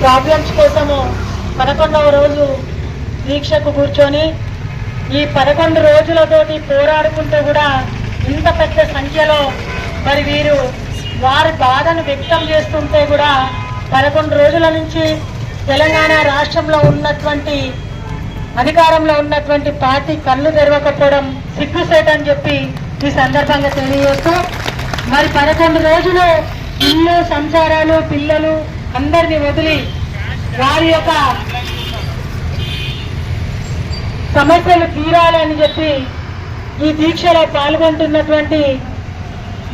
Problems కోసము పదకొండవ రోజు దీక్షకు కూర్చొని ఈ పదకొండు రోజులతోటి పోరాడుకుంటూ కూడా ఇంత పెద్ద సంఖ్యలో మరి వీరు వారి బాధను వ్యక్తం చేస్తుంటే కూడా పదకొండు రోజుల నుంచి తెలంగాణ రాష్ట్రంలో ఉన్నటువంటి అధికారంలో ఉన్నటువంటి పార్టీ కళ్ళు తెరవకపోవడం సిగ్గుసేట్ అని చెప్పి ఈ సందర్భంగా తెలియజేస్తూ మరి పదకొండు రోజులు ఇల్లు సంసారాలు పిల్లలు అందరినీ వదిలి వారి యొక్క సమస్యలు తీరాలని చెప్పి ఈ దీక్షలో పాల్గొంటున్నటువంటి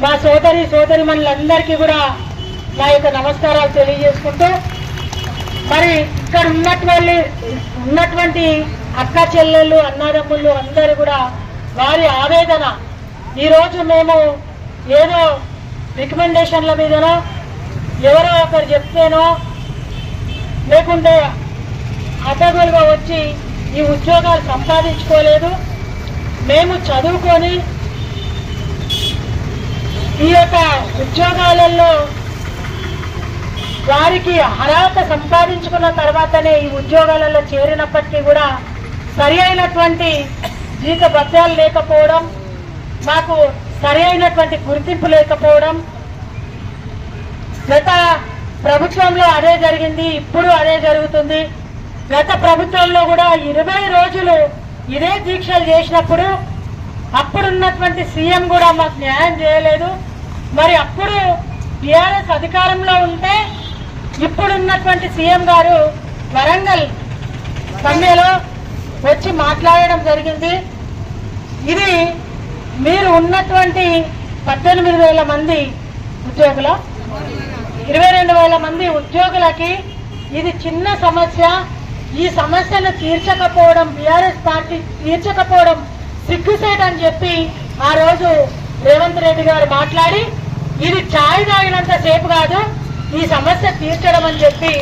మా సోదరి సోదరి మనులందరికీ కూడా మా యొక్క నమస్కారాలు తెలియజేసుకుంటూ మరి ఇక్కడ ఉన్నటువంటి ఉన్నటువంటి అక్క చెల్లెళ్ళు అన్నదమ్ముళ్ళు అందరూ కూడా వారి ఆవేదన. ఈరోజు మేము ఏదో రికమెండేషన్ల మీదనో ఎవరో ఒకరు చెప్తేనో లేకుంటే అడ్డగోలుగా వచ్చి ఈ ఉద్యోగాలు సంపాదించుకోలేదు. మేము చదువుకొని ఈ యొక్క ఉద్యోగాలలో వారికి అర్హత సంపాదించుకున్న తర్వాతనే ఈ ఉద్యోగాలలో చేరినప్పటికీ కూడా సరి అయినటువంటి జీత భత్యాలు లేకపోవడం మాకు సరి అయినటువంటి గుర్తింపు లేకపోవడం గత ప్రభుత్వంలో అదే జరిగింది ఇప్పుడు అదే జరుగుతుంది. గత ప్రభుత్వంలో కూడా ఇరవై రోజులు ఇదే దీక్షలు చేసినప్పుడు అప్పుడున్నటువంటి సీఎం కూడా మాకు న్యాయం చేయలేదు. మరి అప్పుడు టీఆర్ఎస్ అధికారంలో ఉంటే ఇప్పుడున్నటువంటి సీఎం గారు వరంగల్ సమ్మెలో వచ్చి మాట్లాడడం జరిగింది. ఇది మీరు ఉన్నటువంటి పద్దెనిమిది వేల మంది ఉద్యోగుల ఇరవై రెండు వేల మంది ఉద్యోగులకి ఇది చిన్న సమస్య. ఈ సమస్యను తీర్చకపోవడం బీఆర్ఎస్ పార్టీ తీర్చకపోవడం సిగ్గుసేట్ అని చెప్పి ఆ రోజు రేవంత్ రెడ్డి గారు మాట్లాడి ఇది ఛాయ్ తాగినంత సేపు కాదు ఈ సమస్య తీర్చడం అని చెప్పి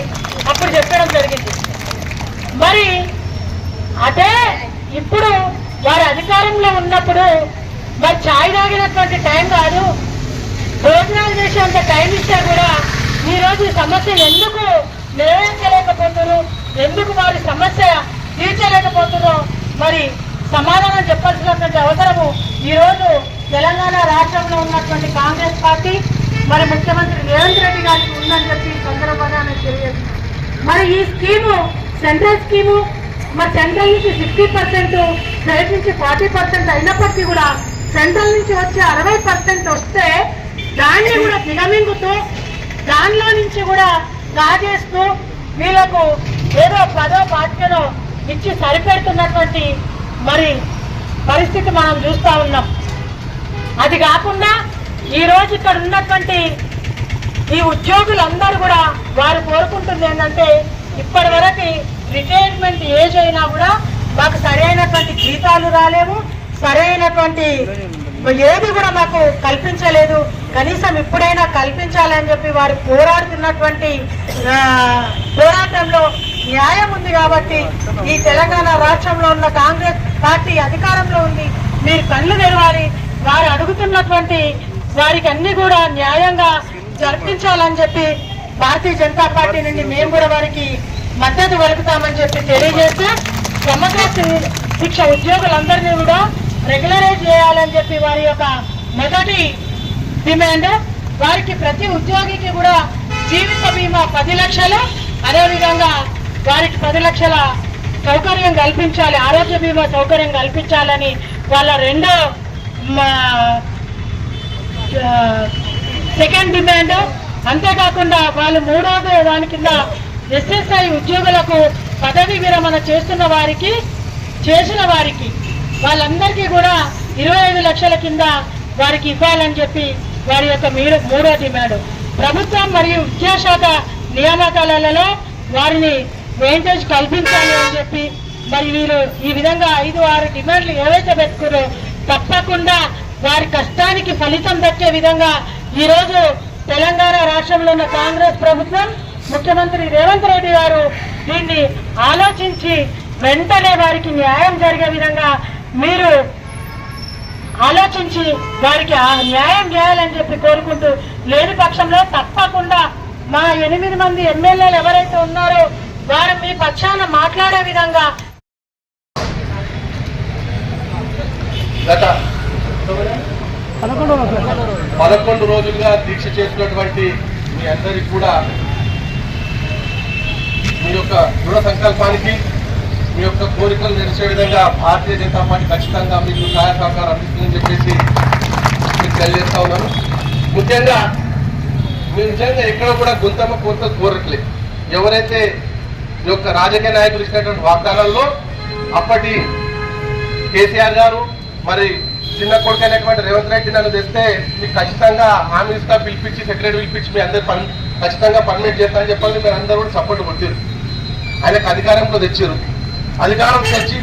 అప్పుడు చెప్పడం జరిగింది. మరి అదే ఇప్పుడు వారి అధికారంలో ఉన్నప్పుడు మరి ఛాయ్ తాగినటువంటి టైం కాదు భోజనాలు చేసేంత టైం ఇస్తే కూడా ఈ రోజు ఈ సమస్య ఎందుకు నిర్వహించలేకపోతున్నారు ఎందుకు వారి సమస్య తీర్చలేకపోతుందో మరి సమాధానం చెప్పాల్సినటువంటి అవసరము ఈ రోజు తెలంగాణ రాష్ట్రంలో ఉన్నటువంటి కాంగ్రెస్ పార్టీ మరి ముఖ్యమంత్రి రేవంత్ రెడ్డి గారికి ఉందని చెప్పి సందర్భంగా నేను తెలియజేస్తున్నాను మరి ఈ స్కీము సెంట్రల్ స్కీము మరి సెంట్రల్ నుంచి ఫిఫ్టీ పర్సెంట్ స్టేట్ నుంచి ఫార్టీ పర్సెంట్ అయినప్పటికీ కూడా సెంట్రల్ నుంచి వచ్చే అరవై పర్సెంట్ వస్తే దిగమింగుతూ దానిలో నుంచి కూడా కాజేస్తూ వీళ్ళకు ఏదో పదో పాఠ్యనో ఇచ్చి సరిపెడుతున్నటువంటి మరి పరిస్థితి మనం చూస్తూ ఉన్నాం. అది కాకుండా ఈ రోజు ఇక్కడ ఉన్నటువంటి ఈ ఉద్యోగులందరూ కూడా వారు కోరుకుంటుంది ఏంటంటే ఇప్పటి వరకు రిటైర్మెంట్ ఏజ్ అయినా కూడా మాకు సరైనటువంటి జీతాలు రాలేవు సరైనటువంటి ఏది కూడా మాకు కల్పించలేదు. కనీసం ఇప్పుడైనా కల్పించాలని చెప్పి వారు పోరాడుతున్నటువంటి పోరాటంలో న్యాయం ఉంది కాబట్టి ఈ తెలంగాణ రాష్ట్రంలో ఉన్న కాంగ్రెస్ పార్టీ అధికారంలో ఉంది. మీరు కళ్ళు తెరవాలి. వారు అడుగుతున్నటువంటి వారికి అన్ని కూడా న్యాయంగా జరిపించాలని చెప్పి భారతీయ జనతా పార్టీ నుండి మేము కూడా వారికి మద్దతు పలుకుతామని చెప్పి తెలియజేస్తే సమగ్ర శిక్ష ఉద్యోగులందరినీ కూడా రెగ్యులరైజ్ చేయాలని చెప్పి వారి యొక్క మొదటి డిమాండ్. వారికి ప్రతి ఉద్యోగికి కూడా జీవిత బీమా పది లక్షలు. అదేవిధంగా వారికి పది లక్షల సౌకర్యం కల్పించాలి ఆరోగ్య బీమా సౌకర్యం కల్పించాలని వాళ్ళ రెండో మా, సెకండ్ డిమాండ్ అంతేకాకుండా వాళ్ళు మూడోది దాని కింద ఎస్ఎస్ఐ ఉద్యోగులకు పదవి విరమణ చేస్తున్న వారికి చేసిన వారికి వాళ్ళందరికీ కూడా ఇరవై ఐదు లక్షల కింద వారికి ఇవ్వాలని చెప్పి వారి యొక్క మీరు మూడో డిమాండ్. ప్రభుత్వం మరియు విద్యాశాఖ నియామకాలలో వారిని వెయింటేజ్ కల్పించాలి అని చెప్పి మరి వీరు ఈ విధంగా ఐదు ఆరు డిమాండ్లు ఏవైతే పెట్టుకున్నారో తప్పకుండా వారి కష్టానికి ఫలితం దక్కే విధంగా ఈరోజు తెలంగాణ రాష్ట్రంలో ఉన్న కాంగ్రెస్ ప్రభుత్వం ముఖ్యమంత్రి రేవంత్ రెడ్డి గారు దీన్ని ఆలోచించి వెంటనే వారికి న్యాయం జరిగే విధంగా మీరు ఆలోచించి వారికి ఆ న్యాయం చేయాలని చెప్పి కోరుకుంటూ లేని పక్షంలో తప్పకుండా మా ఎనిమిది మంది ఎమ్మెల్యేలు ఎవరైతే ఉన్నారో వారు మీ పక్షాన మాట్లాడే విధంగా గత పదకొండు రోజులుగా దీక్ష చేసినటువంటి మీ అందరికి కూడా మీ యొక్క దృఢ సంకల్పానికి మీ యొక్క కోరికలు నెరవేర్చే విధంగా భారతీయ జనతా పార్టీ ఖచ్చితంగా మీకు సహాయ సహకారం అందిస్తుందని చెప్పేసి మీకు తెలియజేస్తా ఉన్నాను. ముఖ్యంగా మీరు నిజంగా ఎక్కడ కూడా గుంతమ్మ కోరిక కోరట్లేదు. ఎవరైతే ఈ యొక్క రాజకీయ నాయకులు ఇచ్చినటువంటి వాగ్దానాల్లో అప్పటి కేసీఆర్ గారు మరి చిన్న కొడుకు అయినటువంటి రేవంత్ రెడ్డి నన్ను తెస్తే మీకు ఖచ్చితంగా హామీస్గా పిలిపించి సెక్రటరీ పిలిపించి మీ అందరు పని ఖచ్చితంగా పర్మిట్ చేస్తానని చెప్పండి మీరు అందరూ కూడా సపోర్ట్ కొట్టారు. ఆయనకు అధికారంలో తెచ్చారు. అధికారం తెచ్చి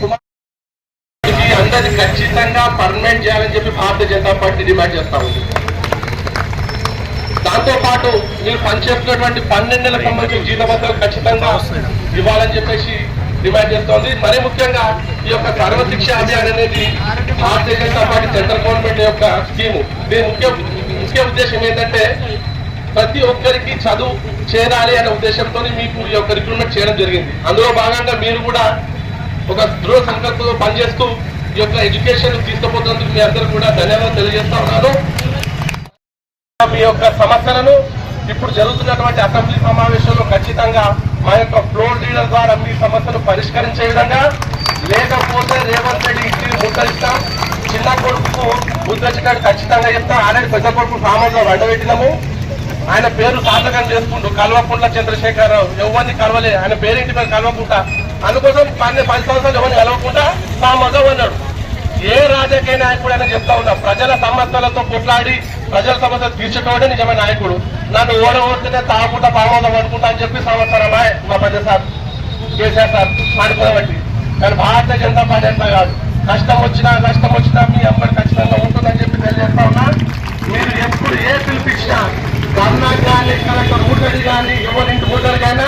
కుమార్ అందరినీ ఖచ్చితంగా పర్మనెంట్ చేయాలని చెప్పి భారతీయ జనతా పార్టీ డిమాండ్ చేస్తా ఉంది. దాంతో పాటు మీరు పనిచేస్తున్నటువంటి పన్నెండు నెలలకు సంబంధించిన జీతభత్రాలు ఖచ్చితంగా ఇవ్వాలని చెప్పేసి డిమాండ్ చేస్తోంది. మరీ ముఖ్యంగా ఈ యొక్క సర్వశిక్ష అభియాన్ అనేది Bharatiya Janata party central government యొక్క స్కీము. దీని ముఖ్య ముఖ్య ఉద్దేశం ఏంటంటే ప్రతి ఒక్కరికి చదువు చేరాలి అనే ఉద్దేశంతో మీకు ఈ యొక్క రిక్రూట్మెంట్ చేయడం జరిగింది. అందులో భాగంగా మీరు కూడా ఒక దృఢ సంకల్పంతో పనిచేస్తూ ఈ యొక్క ఎడ్యుకేషన్ తీసుకుపోతున్నందుకు మీ అందరూ కూడా ధన్యవాదాలు తెలియజేస్తా ఉన్నాను. మీ యొక్క సమస్యలను ఇప్పుడు జరుగుతున్నటువంటి అసెంబ్లీ సమావేశంలో ఖచ్చితంగా మా యొక్క ఫ్లోర్ లీడర్ ద్వారా మీ సమస్యను పరిష్కరించే విధంగా లేకపోతే రేవంత్ రెడ్డి ఇంటిని ముద్రిస్తాం చిన్న కొడుకు ముద్రించడానికి ఖచ్చితంగా చెప్తాం. ఆల్రెడీ పెద్ద కొడుకు సామాన్లో వండబెట్టినాము ఆయన పేరు సాధకం చేసుకుంటూ కల్వకుంట్ల చంద్రశేఖరరావు. ఎవరిని కలవలే? ఆయన పేరేంటి పేరు? కలవకుంటా అందుకోసం పన్నెండు పది సంవత్సరాలు ఎవరిని కలవకుండా సామగా అన్నాడు. ఏ రాజకీయ నాయకుడైనా చెప్తా ఉన్నా ప్రజల సమస్యలతో కొట్లాడి ప్రజల సమస్యలు తీర్చుకోవడే నిజమైన నాయకుడు. నన్ను ఓడగొడితేనే తాగుకుంటా పామోదం అనుకుంటా అని చెప్పి సంవత్సరమా మా పెద్ద సార్ కేసీఆర్ సార్ అనుకోబట్టి కానీ భారతీయ జనతా పార్టీ అంతా కాదు. కష్టం వచ్చినా నష్టం వచ్చినా మీ అమ్మడి ఖచ్చితంగా ఉంటుందని చెప్పి తెలియజేస్తా ఉన్నా. మీరు ఎప్పుడు ఏ పిలిపించినా ధర్నా కానీ కలెక్టర్ ఊటడి కానీ ఎవరింటి ఊటడికైనా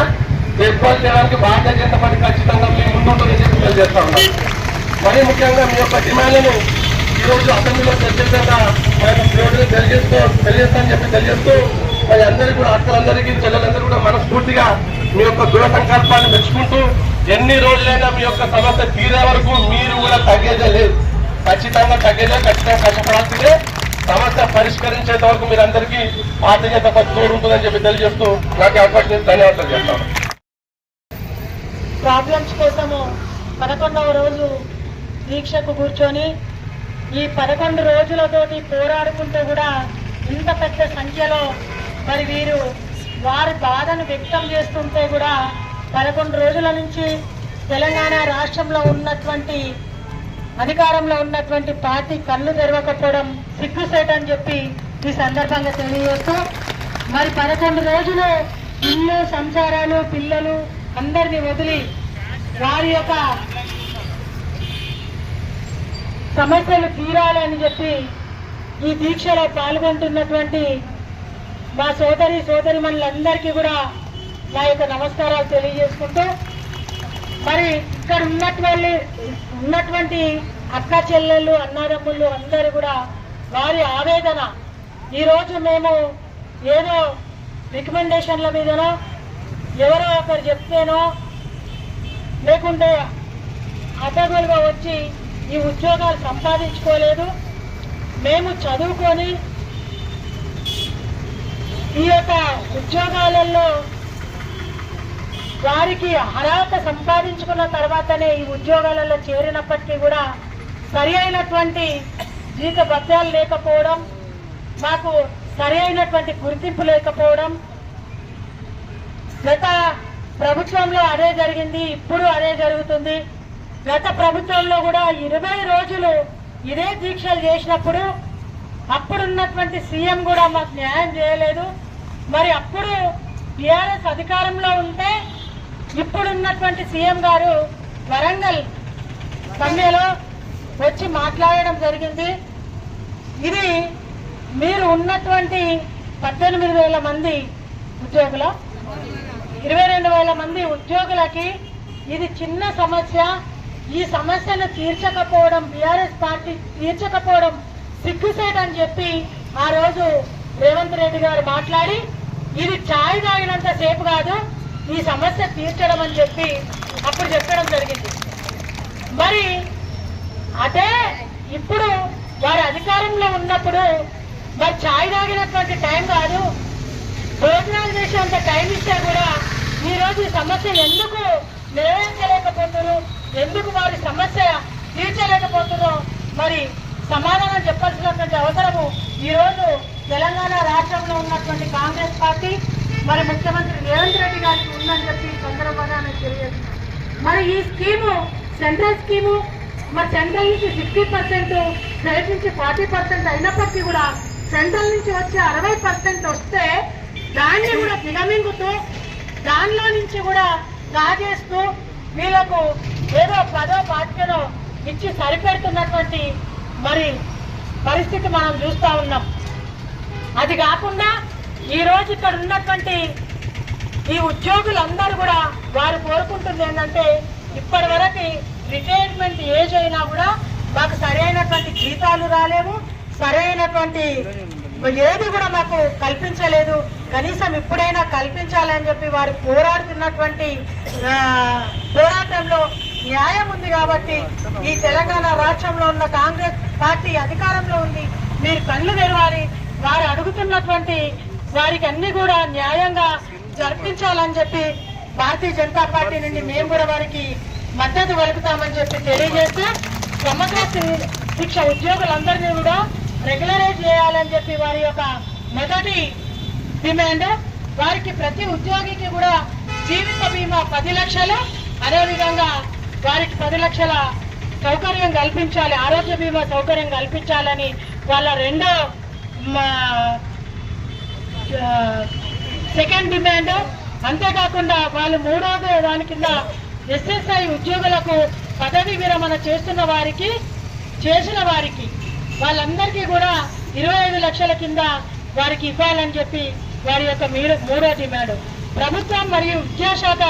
ఎక్కువ చేయడానికి భారతీయ జనతా పార్టీ ఖచ్చితంగా మేము ముందుంటుందని చెప్పి తెలియజేస్తా ఉన్నా. మరీ ముఖ్యంగా మీ యొక్క డిమాండ్లను ఈ రోజు అసెంబ్లీలో చర్చించగా మా యొక్క ప్రోగ్రాం తెలియజేస్తూ తెలియజేస్తానని చెప్పి తెలియజేస్తూ మరి అందరికీ కూడా అక్కలందరికీ చెల్లెలందరూ కూడా మనస్ఫూర్తిగా మీ యొక్క దృఢ సంకల్పాన్ని మెచ్చుకుంటూ ఎన్ని రోజులైనా మీ యొక్క సమస్య తీరే వరకు మీరు కూడా తగ్గేదే లేదు. ఖచ్చితంగా తగ్గేదే ఖచ్చితంగా కష్టపడాల్సిందే. సమస్య పరిష్కరించేంత వరకు మీరు అందరికీ భారతీయ జనతా ఉంటుందని చెప్పి తెలియజేస్తూ నాకు అవకాశం ధన్యవాదాలు చేస్తాను ప్రాబ్లమ్స్ కోసము పదకొండవ రోజు దీక్షకు కూర్చొని ఈ పదకొండు రోజులతోటి పోరాడుకుంటూ కూడా ఇంత పెద్ద సంఖ్యలో మరి వీరు వారి బాధను వ్యక్తం చేస్తుంటే కూడా పదకొండు రోజుల నుంచి తెలంగాణ రాష్ట్రంలో ఉన్నటువంటి అధికారంలో ఉన్నటువంటి పార్టీ కళ్ళు తెరవకపోవడం సిగ్గుసేట్ అని చెప్పి ఈ సందర్భంగా తెలియజేస్తూ మరి పదకొండు రోజులు ఇల్లు సంసారాలు పిల్లలు అందరిని వదిలి వారి యొక్క సమస్యలు తీరాలని చెప్పి ఈ దీక్షలో పాల్గొంటున్నటువంటి మా సోదరి సోదరి మనులందరికీ కూడా నా యొక్క నమస్కారాలు తెలియజేసుకుంటూ మరి ఇక్కడ ఉన్నటువంటి ఉన్నటువంటి అక్క చెల్లెళ్ళు అన్నదమ్ముళ్ళు అందరూ కూడా వారి ఆవేదన. ఈరోజు మేము ఏదో రికమెండేషన్ల మీదనో ఎవరో ఒకరు చెప్తేనో లేకుంటే అడ్డగోలుగా వచ్చి ఈ ఉద్యోగాలు సంపాదించుకోలేదు. మేము చదువుకొని ఈ యొక్క ఉద్యోగాలలో వారికి అర్హత సంపాదించుకున్న తర్వాతనే ఈ ఉద్యోగాలలో చేరినప్పటికీ కూడా సరి అయినటువంటి జీత భత్యాలు లేకపోవడం మాకు సరి అయినటువంటి గుర్తింపు లేకపోవడం గత ప్రభుత్వంలో అదే జరిగింది ఇప్పుడు అదే జరుగుతుంది. గత ప్రభుత్వంలో కూడా ఇరవై రోజులు ఇదే దీక్షలు చేసినప్పుడు అప్పుడున్నటువంటి సీఎం కూడా మాకు న్యాయం చేయలేదు. మరి అప్పుడు టీఆర్ఎస్ అధికారంలో ఉంటే ఇప్పుడున్నటువంటి సీఎం గారు వరంగల్ సమ్మెలో వచ్చి మాట్లాడడం జరిగింది. ఇది మీరు ఉన్నటువంటి పద్దెనిమిది వేల మంది ఉద్యోగుల ఇరవై రెండు వేల మంది ఉద్యోగులకి ఇది చిన్న సమస్య. ఈ సమస్యను తీర్చకపోవడం బీఆర్ఎస్ పార్టీ తీర్చకపోవడం సిగ్గుసేట్ అని చెప్పి ఆ రోజు రేవంత్ రెడ్డి గారు మాట్లాడి ఇది ఛాయ్ తాగినంత సేపు కాదు ఈ సమస్య తీర్చడం అని చెప్పి అప్పుడు చెప్పడం జరిగింది మరి అదే ఇప్పుడు వారి అధికారంలో ఉన్నప్పుడు మరి ఛాయ్ తాగినటువంటి టైం కాదు. భోజనాలు చేసేంత టైం ఇస్తే కూడా ఈ రోజు ఈ సమస్య ఎందుకు నెరవేర్చలేకపోతున్నారు? ఎందుకు వారి సమస్య తీర్చలేకపోతున్నారో? మరి సమాధానం చెప్పాల్సినటువంటి అవసరము ఈ రోజు తెలంగాణ రాష్ట్రంలో ఉన్నటువంటి కాంగ్రెస్ పార్టీ మరి ముఖ్యమంత్రి రేవంత్ రెడ్డి గారికి ఉందని చెప్పి సందర్భంగా తెలియజేస్తున్నాం మరి ఈ స్కీము సెంట్రల్ స్కీము మరి సెంట్రల్ నుంచి సిక్స్టీ పర్సెంట్ స్టేట్ నుంచి ఫార్టీ పర్సెంట్ అయినప్పటికీ కూడా సెంట్రల్ నుంచి వచ్చే అరవై పర్సెంట్ వస్తే దాన్ని కూడా దిగమింగుతూ దానిలో నుంచి కూడా లాగేస్తూ వీళ్ళకు ఏదో పదో పాటికనో ఇచ్చి సరిపెడుతున్నటువంటి మరి పరిస్థితి మనం చూస్తూ ఉన్నాం. అది కాకుండా ఈ రోజు ఇక్కడ ఉన్నటువంటి ఈ ఉద్యోగులందరూ కూడా వారు కోరుకుంటుంది ఏంటంటే ఇప్పటి వరకు రిటైర్మెంట్ ఏజ్ అయినా కూడా మాకు సరైనటువంటి జీతాలు రాలేవు సరైనటువంటి ఏది కూడా మాకు కల్పించలేదు. కనీసం ఇప్పుడైనా కల్పించాలని చెప్పి వారు పోరాడుతున్నటువంటి పోరాటంలో న్యాయం ఉంది కాబట్టి ఈ తెలంగాణ రాష్ట్రంలో ఉన్న కాంగ్రెస్ పార్టీ అధికారంలో ఉంది. మీరు కళ్ళు తెరవాలి. వారు అడుగుతున్నటువంటి వారికి అన్ని కూడా న్యాయంగా జరిపించాలని చెప్పి భారతీయ జనతా పార్టీ నుండి మేము కూడా వారికి మద్దతు పలుకుతామని చెప్పి తెలియజేస్తే సమగ్ర శిక్ష ఉద్యోగులందరినీ కూడా రెగ్యులరైజ్ చేయాలని చెప్పి వారి యొక్క మొదటి డిమాండ్. వారికి ప్రతి ఉద్యోగికి కూడా జీవిత బీమా పది లక్షలు. అదేవిధంగా వారికి పది లక్షల సౌకర్యం కల్పించాలి ఆరోగ్య బీమా సౌకర్యం కల్పించాలని వాళ్ళ రెండో మా, సెకండ్ డిమాండ్. అంతేకాకుండా వాళ్ళు మూడోది దాని కింద ఎస్ఎస్ఐ ఉద్యోగులకు పదవి విరమణ చేస్తున్న వారికి చేసిన వారికి వాళ్ళందరికీ కూడా ఇరవై ఐదు లక్షల కింద వారికి ఇవ్వాలని చెప్పి వారి యొక్క మీరు మూడో డిమాండ్. ప్రభుత్వం మరియు విద్యాశాఖ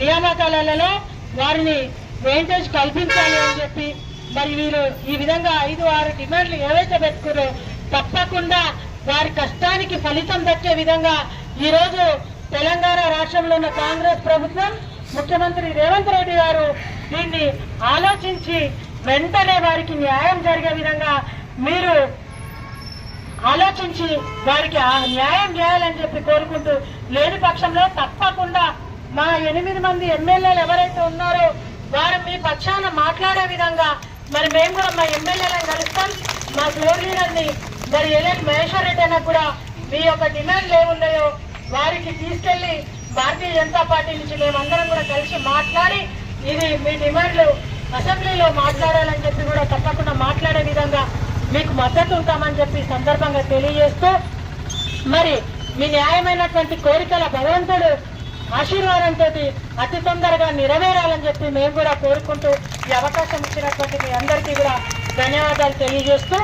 నియామకాలలో వారిని వెయింటేజ్ కల్పించాలి అని చెప్పి మరి వీరు ఈ విధంగా ఐదు ఆరు డిమాండ్లు ఏవైతే పెట్టుకున్నారో తప్పకుండా వారి కష్టానికి ఫలితం దక్కే విధంగా ఈరోజు తెలంగాణ రాష్ట్రంలో ఉన్న కాంగ్రెస్ ప్రభుత్వం ముఖ్యమంత్రి రేవంత్ రెడ్డి గారు దీన్ని ఆలోచించి వెంటనే వారికి న్యాయం జరిగే విధంగా మీరు ఆలోచించి వారికి ఆ న్యాయం చేయాలని చెప్పి కోరుకుంటూ లేని పక్షంలో తప్పకుండా మా ఎనిమిది మంది ఎమ్మెల్యేలు ఎవరైతే ఉన్నారో వారు మీ పక్షాన మాట్లాడే విధంగా మరి మేము కూడా మా ఎమ్మెల్యేలను కలుస్తాం. మా ఫ్లోర్ లీడర్ని మరి ఎలక్ట్ మహేశ్వర్ రెడ్డి అన్న కూడా మీ యొక్క డిమాండ్లు ఏమున్నాయో వారికి తీసుకెళ్ళి భారతీయ జనతా పార్టీ నుంచి మేమందరం కూడా కలిసి మాట్లాడి ఇది మీ డిమాండ్లు అసెంబ్లీలో మాట్లాడాలని చెప్పి కూడా తప్పకుండా మాట్లాడే విధంగా మీకు మద్దతు ఉంటామని చెప్పి సందర్భంగా తెలియజేస్తూ మరి మీ న్యాయమైనటువంటి కోరికల భగవంతుడు ఆశీర్వాదంతో అతి తొందరగా నెరవేరాలని చెప్పి మేము కూడా కోరుకుంటూ ఈ అవకాశం ఇచ్చినటువంటి మీ అందరికీ కూడా ధన్యవాదాలు తెలియజేస్తూ